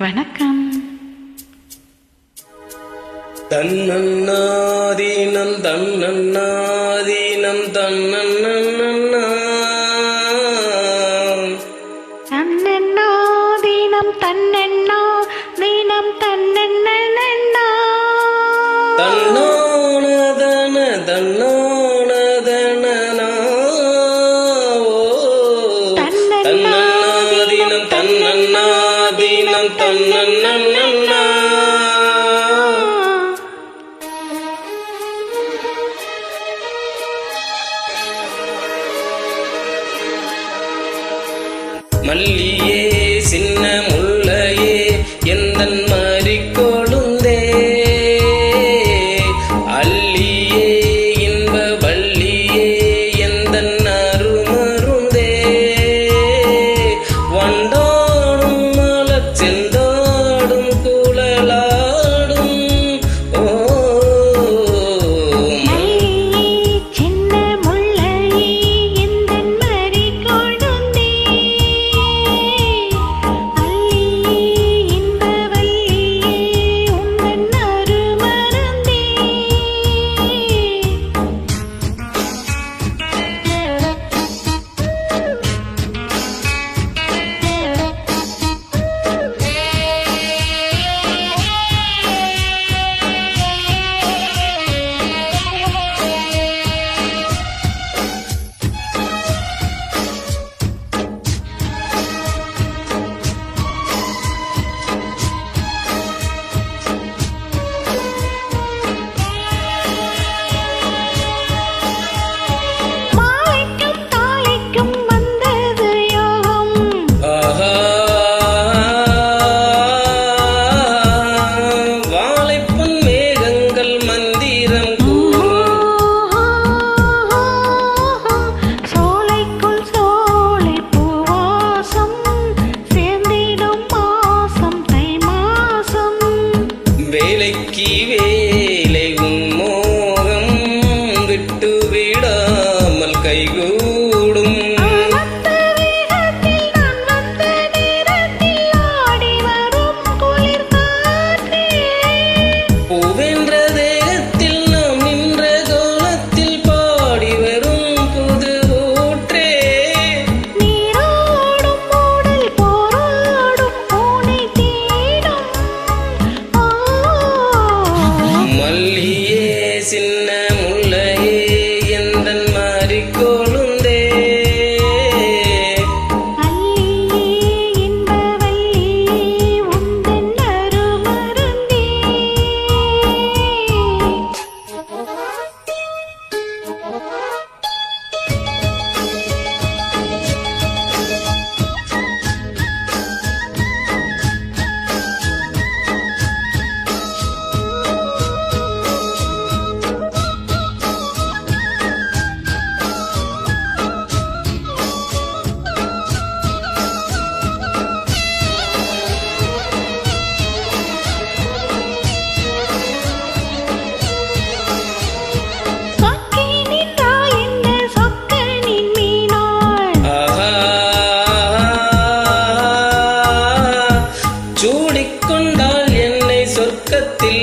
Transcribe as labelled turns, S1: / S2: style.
S1: வணக்கம்.
S2: தன்னண்ணாதீனம் தன்னண்ணாதீனம்
S1: தன்னண்ணா தன்னண்ணாதீனம் தன்னண்ணா தீனம் தன்னண்ணா
S2: தன்னானதன தன்னானதன தன்னண்ணாதீனம் தன்னண்ணா அதீனம் தன்னா மல்லியே வேலைக்கு வே